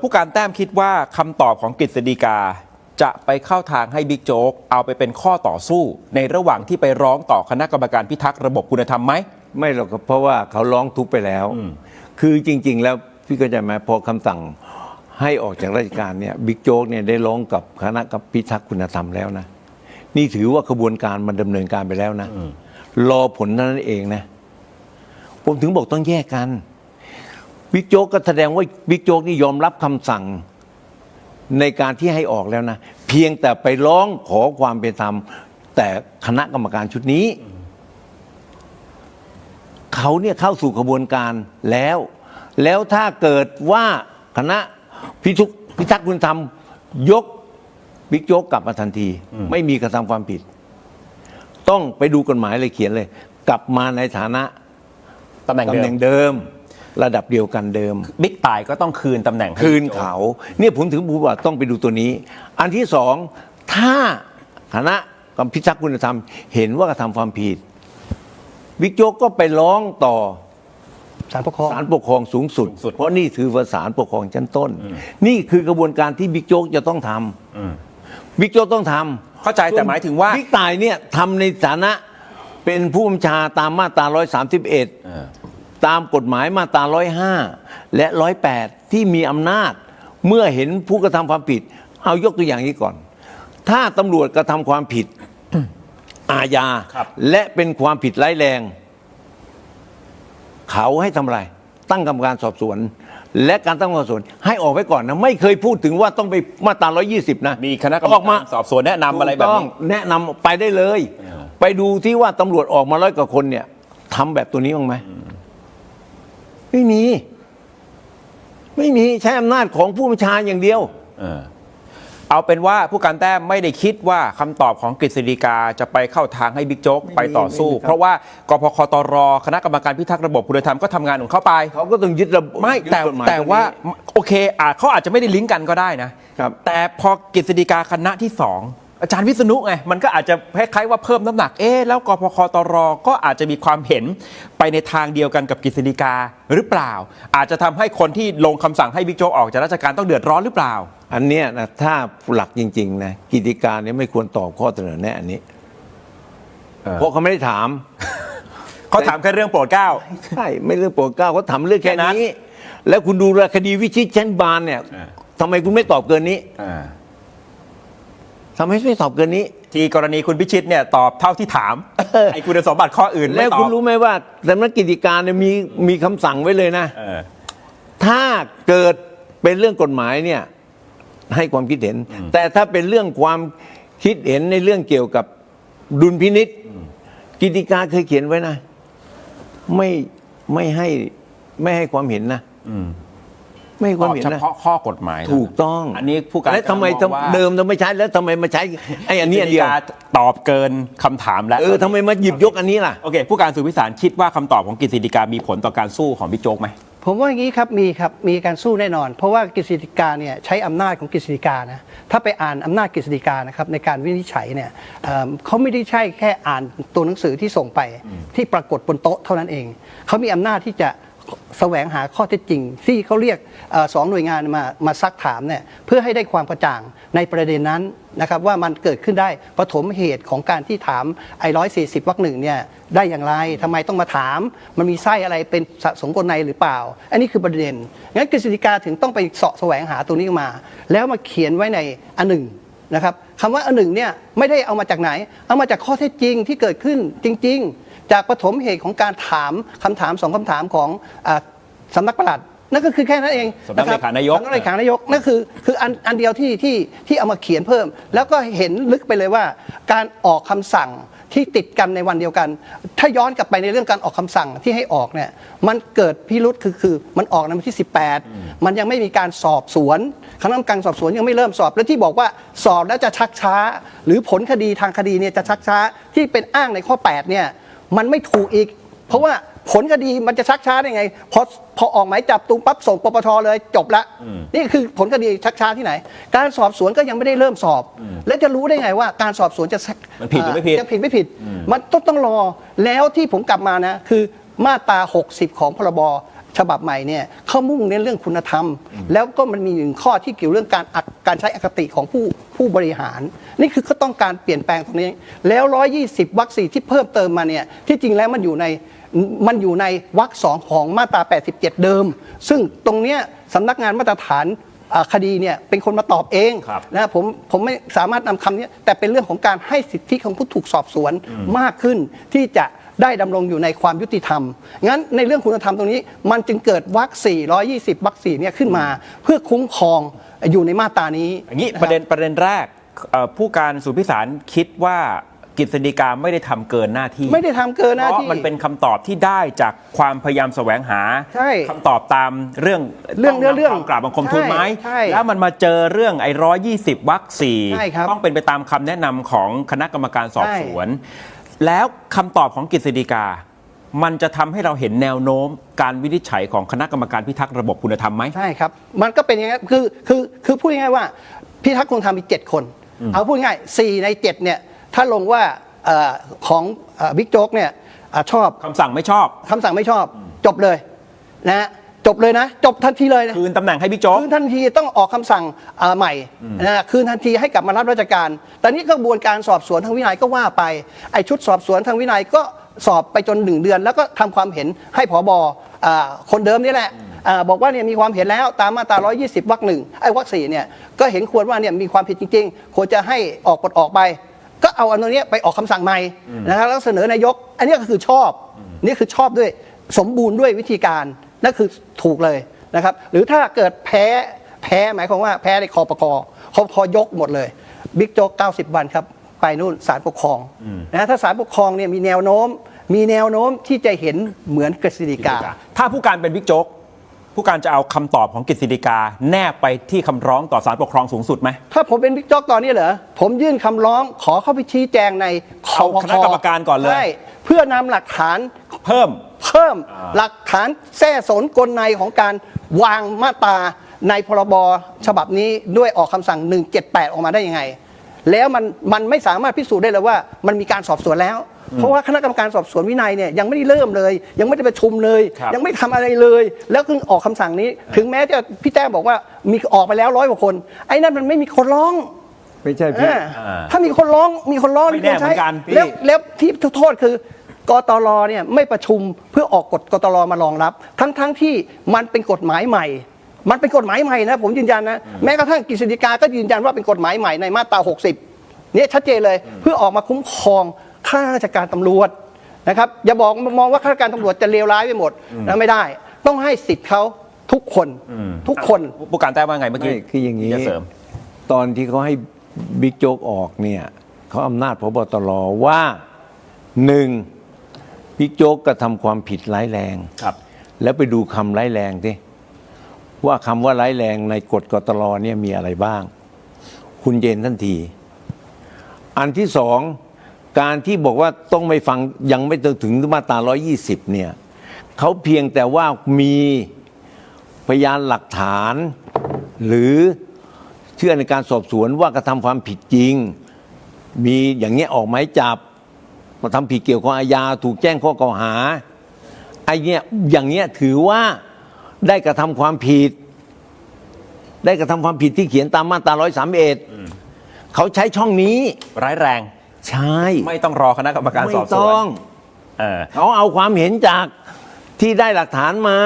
ผู้การแต้มคิดว่าคำตอบของกฤษฎีกาจะไปเข้าทางให้บิ๊กโจ๊กเอาไปเป็นข้อต่อสู้ ในระหว่างที่ไปร้องต่อคณะกรรมการพิทักษ์ระบบคุณธรรมไหมไม่หรอกครับเพราะว่าเขาร้องทุกไปแล้ว คือจริง ๆ แล้วพี่ก็จะไหมพอคำสั่งให้ออกจากราชการเนี่ยบิ๊กโจ๊กเนี่ยได้ร้องกับคณะกับพิทักษ์คุณธรรมแล้วนะ นี่ถือว่าขบวนการมันดำเนินการไปแล้วนะรอผลเท่านั้นเองนะ ผมถึงบอกต้องแยกกัน บิ๊กโจ๊กก็แสดงว่าบิ๊กโจ๊กนี่ยอมรับคำสั่งในการที่ให้ออกแล้วนะ เพียงแต่ไปร้องขอความเป็นธรรม แต่คณะกรรมการชุดนี้ เขาเนี่ยเข้าสู่กระบวนการแล้ว แล้วถ้าเกิดว่าคณะพิทุกพิทักษ์คุณธรรม ยกบิ๊กโจ๊กกลับมาทันที ไม่มีกระทำความผิด ต้องไปดูกฎหมายเลยเขียนเลย กลับมาในฐานะตำแหน่งตำเดิแหน่มงเดิม ระดับเดียวกันเดิม บิ๊กต่ายก็ต้องคืนตำแหน่งให้คืนบิ๊กโจ๊ก เขาเนี่ยผมถึงบอกว่าต้องไปดูตัวนี้ อันที่สองถ้าคณะกรรมพิทักษ์คุณธรรม เห็นว่ากระทำความผิดบิ๊กโจ๊กก็ไปร้องต่อศาลปกครอง ศาลปกครองสูงสุดเพราะนี่ถือว่าศาลปกครองชั้นต้น นี่คือกระบวนการที่บิ๊กโจ๊กจะต้องทำบิ๊กโจ๊กต้องทำเข้าใจแต่หมายถึงว่า บิ๊กต่ายเนี่ยทำในฐานะเป็นผู้บัญชาตามมาตรา 131 ตามกฎหมายมาตรา 105 และ 108 ที่มีอำนาจ เมื่อเห็นผู้กระทำความผิด เอายกตัวอย่างนี้ก่อน ถ้าตำรวจกระทำความผิดอาญาครับและเป็นความผิดร้ายแรง เขาให้ทำอะไร ตั้งกรรมการสอบสวน และการตั้งกรรมการสอบสวน ให้ออกไว้ก่อนนะ ไม่เคยพูดถึงว่าต้องไปมาตรา 120 นะ มีคณะกรรมออกมาการสอบสวนแนะนำอะไรแบบถูกต้งนี้ แนะนำไปได้เลย ไปดูที่ว่าตำรวจออกมาร้อยกว่าคนเนี่ยทำแบบตัวนี้บ้างไหม ไม่มี ไม่มีใช้อำนาจของผู้บัญชาอย่างเดียว เออเอาเป็นว่าผู้การแต้มไม่ได้คิดว่าคำตอบของกฤษฎีกาจะไปเข้าทางให้บิ๊กโจ๊กไปต่อสู้ ไม่มีครับ เพราะว่ากพคตรคณะกรรมการพิทักษ์ระบบคุณธรรมก็ทำงานของเขาไป เขาก็ต้องยึดระบบไม่ยึดแต่กฎหมยแต่ว่านี้โอเคอาจเขาอาจจะไม่ได้ลิงก์กันก็ได้นะ ครับ แต่พอกฤษฎีกาคณะที่สอง อาจารย์วิษณุไงมันก็อาจจะคล้ายๆว่าเพิ่มน้ำหนักเอ๊ะแล้วกพคตรก็อาจจะมีความเห็นไปในทางเดียวกันกับกฤษฎีกาหรือเปล่า อาจจะทำให้คนที่ลงคำสั่งให้บิ๊กโจ๊กออกจากราชการต้องเดือดร้อนหรือเปล่า อันเนี้ยนะถ้าหลักจริงๆนะกิจการเนี่ยไม่ควรตอบข้อเสนอแนะอันนี้เออเพราะเขาไม่ได้ถามเขาถามแค่เรื่องโปรดเกล้าใช่ไม่เรื่องโปรดเกล้าเขาถามเรื่องแค่แค่นั้นนี้ แล้วคุณดูคดีวิชิตชั้นบานเนี่ยอ่าทำไมคุณไม่ตอบเกินนี้ ทำไมไม่ตอบเกินนี้ ที่กรณีคุณพิชิตเนี่ยตอบเท่าที่ถามเออไอ้คุณสมบัติข้ออื่นแล้ไม่วตอคุณบรู้ไหมว่าสำนักกิจการเนี่ยมีมีคำสั่งไว้เลยนะ เออ ถ้าเกิดเป็นเรื่องกฎหมายเนี่ยให้ความคิดเห็น แต่ถ้าเป็นเรื่องความคิดเห็นในเรื่องเกี่ยวกับดุลพินิษกิจการเคยเขียนไว้นะ ไม่ไม่ให้ไม่ให้ความเห็นนะ ไม่ให้คตวามอบเห็นเฉนะพาะข้อกฎหมายถูกต้องอันนี้ผู้การแล้วทำไมมองว่าเดิมทำไมใช้แล้วทำไมมาใช้ไอ้อันนี้อันเดียวกฤษฎีกาตอบเกินคำถามแล้วเออทำไมมาหยิบยกอันนี้ล่ะโอเคผู้การสุพิสารคิดว่าคำตอบของกฤษฎีกามีผลต่อการสู้ของบิ๊กโจ๊กไหมผมว่าอย่างนี้ครับมีครับมีการสู้แน่นอน เพราะว่ากฤษฎีกาเนี่ยใช้อำนาจของกฤษฎีกานะถ้าไปอ่านอำนาจกฤษฎีกานะครับในการวินิจฉัยเนี่ยเอิ่มเขาไม่ได้ใช่แค่อ่านตัวหนังสือที่ส่งไปที่ปรากฏบนโต๊ะเท่านั้นเองเขามีอำนาจที่จะ แสวงหาข้อเท็จจริง ที่เขาเรียกอสองหน่วยงานมามาซักถามเนี่ยเพื่อให้ได้ความกระจ่างในประเด็นนั้นนะครับว่ามันเกิดขึ้นได้ปฐมเหตุของการที่ถามไอ้ร้อยสี่สิบวรรคหนึ่งเนี่ยได้อย่างไรทำไมต้องมาถาม มันมีไส้อะไรเป็นสะสมกลในหรือเปล่า อันนี้คือประเด็นงั้นกฤษฎีกาถึงต้องไปเสาะแสวงหาตัวนี้มา แล้วมาเขียนไว้ในอันหนึ่ง นะครับคำว่าอันหนึ่งเนี่ยไม่ได้เอามาจากไหน เอามาจากข้อเท็จจริงที่เกิดขึ้นจริง ๆ จากปฐมเหตุของการถามคำถามสองคำถามของอาสำนักปลัดนั่นก็คือแค่นั้นเองสำนักะครับเลขานายกสำนักเลขานายกนั่นคือคืออันอันเดียวที่ที่ที่เอามาเขียนเพิ่ม แล้วก็เห็นลึกไปเลยว่า การออกคำสั่ง ที่ติดกันในวันเดียวกัน ถ้าย้อนกลับไปในเรื่องการออกคำสั่งที่ให้ออกเนี่ยมันเกิดพิรุษคือคือมันออกในวันที่ 18 มันยังไม่มีการสอบสวนคณะกรรมการสอบสวนยังไม่เริ่มสอบ และที่บอกว่าสอบแล้วจะชักช้า หรือผลคดีทางคดีเนี่ยจะชักช้าที่เป็นอ้างในข้อ8เนี่ยมันไม่ถูกอีก เพราะว่า ผลคดีมันจะชักช้าได้ไงพอพอออกหมายจับตูมปั๊บส่งปปชเลยจบละ นี่คือผลคดีชักช้าที่ไหน การสอบสวนก็ยังไม่ได้เริ่มสอบ แล้วจะรู้ได้ไงว่าการสอบสวนจะชักมันผิดหรือไม่ผิดจะผิดไม่ผิด มันต้องต้องรอแล้วที่ผมกลับมานะคือมาตรา 60 ของพรบฉบับใหม่เนี่ยเขามุ่งเน้นเรื่องคุณธรรม แล้วก็มันมีหนึ่งข้อที่เกี่ยวเรื่องการอักการใช้อคติของผู้ผู้บริหาร นี่คือเขาต้องการเปลี่ยนแปลงตรงนี้ แล้ว 120วรรคสี่ที่เพิ่มเติมมาเนี่ยที่จริงแล้วมันอยู่ใน มันอยู่ในวรรคสองของมาตรา 87 เดิม ซึ่งตรงเนี้ยสำนักงานมาตรฐานอ่าคดีเนี่ยเป็นคนมาตอบเองครับนะผมผมไม่สามารถนำคำนี้แต่เป็นเรื่องของการให้สิทธิของผู้ถูกสอบสวนมากขึ้นที่จะได้ดำรงอยู่ในความยุติธรรม งั้นในเรื่องคุณธรรมตรงนี้ มันจึงเกิดวรรค420วรรคสี่เนี่ยขึ้นมา เพื่อคุ้มครองอยู่ในมาตรานี้อย่างนี้คบประเด็นประเด็นแรกเอ่อผู้การสุพิสารคิดว่า กฤษฎีกาไม่ได้ทำเกินหน้าที่ไม่ได้ทำเกินหน้าเพราะที่มันเป็นคำตอบที่ได้จากความพยายามแสวงหาใช่คำตอบตามเรื่องเรื่องต้เรื่องนำเรื่องความกราบบังคมทูลไหมใช่แล้วมันมาเจอเรื่องไอ้ร้อยี่สิบวรรคสี่ใช่ครับต้องเป็นไปตามคำแนะนำของคณะกรรมการสอบสวน แล้วคำตอบของกฤษฎีกา มันจะทำให้เราเห็นแนวโน้มการวินิจฉัยของคณะกรรมการพิทักษ์ระบบคุณธรรมไหม ใช่ครับ มันก็เป็นอย่างนี้นคือคือคือพูดง่ายๆว่า พิทักษ์คงทำมีเจ็ดคน เอาพูดง่ายสี่ในเจ็ดเนี่ย ถ้าลงว่าเอ่อของเอ่อบิ๊กโจ๊กเนี่ยอ่าชอบคำสั่งไม่ชอบ คำสั่งไม่ชอบ จบเลยนะฮะจบเลยนะ จบทันทีเลยนะ คืนตำแหน่งให้บิ๊กโจ๊ก คืนทันทีต้องออกคำสั่งเอ่อใหม่นะคืนทันทีให้กลับมารับราชการ แต่นี้กระบวนการสอบสวนทางวินัยก็ว่าไป ไอชุดสอบสวนทางวินัยก็สอบไปจนหนึ่งเดือน แล้วก็ทำความเห็นให้ผบอ่าคนเดิมนี่แหละอ่าบอกว่าเนี่ยมีความเห็นแล้วตามมาตรา 120วรรคหนึ่งไอ้วรรคสี่เนี่ยก็เห็นควรว่าเนี่ยมีความผิดจริง ๆ ควรจะให้ออกปลดออกไป ก็เอาอันนี้ไปออกคำสั่งใหม่นะครับแล้วเสนอนายก อันนี้ก็คือชอบนี่คือชอบด้วยสมบูรณ์ด้วยวิธีการนั่นคือถูกเลยนะครับ หรือถ้าเกิดแพ้แพ้หมายความว่าแพ้ในคอปกคอปกยกหมดเลยบิ๊กโจ๊ก90 วันครับไปนู่นศาลปกครองนะถ้าศาลปกครองเนี่ยมีแนวโน้ม มีแนวโน้มที่จะเห็นเหมือนกฤษฎีกา ถ้าผู้การเป็นบิ๊กโจ๊ก ผู้การจะเอาคำตอบของกฤษฎีกาแนบไปที่คำร้องต่อศาลปกครองสูงสุดไหมถ้าผมเป็นบิ๊กโจ๊กตอนนี้เหรอ ผมยื่นคำร้องขอเข้าไปชี้แจงในเอาคณะกรรมการก่อนเลยใช่เพื่อนำหลักฐานเพิ่ม เพิ่มหลักฐานแท้สนกลในของการวางมาตราในพรบฉบับนี้ด้วยออกคำสั่ง 178 ออกมาได้ยังไง แล้วมันมันไม่สามารถพิสูจน์ได้เลยว่า มันมีการสอบสวนแล้ว เพราะว่าคณะกรรมการสอบสวนวินัยเนี่ยยังไม่ได้เริ่มเลย ยังไม่ได้ประชุมเลย ครับ ยังไม่ทำอะไรเลย แล้วเพิ่งออกคำสั่งนี้ ถึงแม้จะพี่แต้มบอกว่ามีออกไปแล้วร้อยกว่าคน ไอ้นั่นมันไม่มีคนร้อง ไม่ใช่พี่อ่าถ้ามีคนร้องมีคนร้องไม่แน่เหมือนกันพี่ แล้วแล้วที่โทษคือกตรเนี่ยไม่ประชุมเพื่อออกกฎกตรมารองรับ ทั้งทั้งที่มันเป็นกฎหมายใหม่ มันเป็นกฎหมายใหม่นะผมยืนยันนะแม้กระทั่งกฤษฎีกาก็ยืนยันว่าเป็นกฎหมายใหม่ในมาตรา 60เนี่ยชัดเจนเลยเพื่อออกมาคุ้มครอง ข้าราชการตำรวจนะครับอย่าบอกมองว่าข้าราชการตำรวจจะเลวร้ายไปหมดนะไม่ได้ ต้องให้สิทธิ์เขาทุกคนทุกคนผู้การแต้มว่าไงเมื่อกี้ไม่คืออย่างนี้จะเสริม ตอนที่เขาให้บิ๊กโจ๊กออกเนี่ยเขาอำนาจพบตรว่าหนึ่งบิ๊กโจ๊กกระทำความผิดร้ายแรงครับ แล้วไปดูคำร้ายแรงดิว่าคำว่าร้ายแรงในกฎกตรเนี่ยมีอะไรบ้าง คุณเจนทันที อันที่สอง การที่บอกว่าต้องไม่ฟังยังไม่ถึงมาตรา 120 เนี่ยเขาเพียงแต่ว่ามีพยานหลักฐาน หรือเชื่อในการสอบสวนว่ากระทำความผิดจริง มีอย่างเงี้ยออกหมายจับมาทำผิดเกี่ยวกับอาญาถูกแจ้งข้อกล่าวหาไอ้เนี้ยอย่างเนี้ยถือว่าได้กระทำความผิด ได้กระทำความผิดที่เขียนตามมาตรา 131เขาใช้ช่องนี้ร้ายแรง ใช่ไม่ต้องรอคณะกรรมการไม่สอบสต้วอนงเออ เขาเอาความเห็นจากที่ได้หลักฐานมา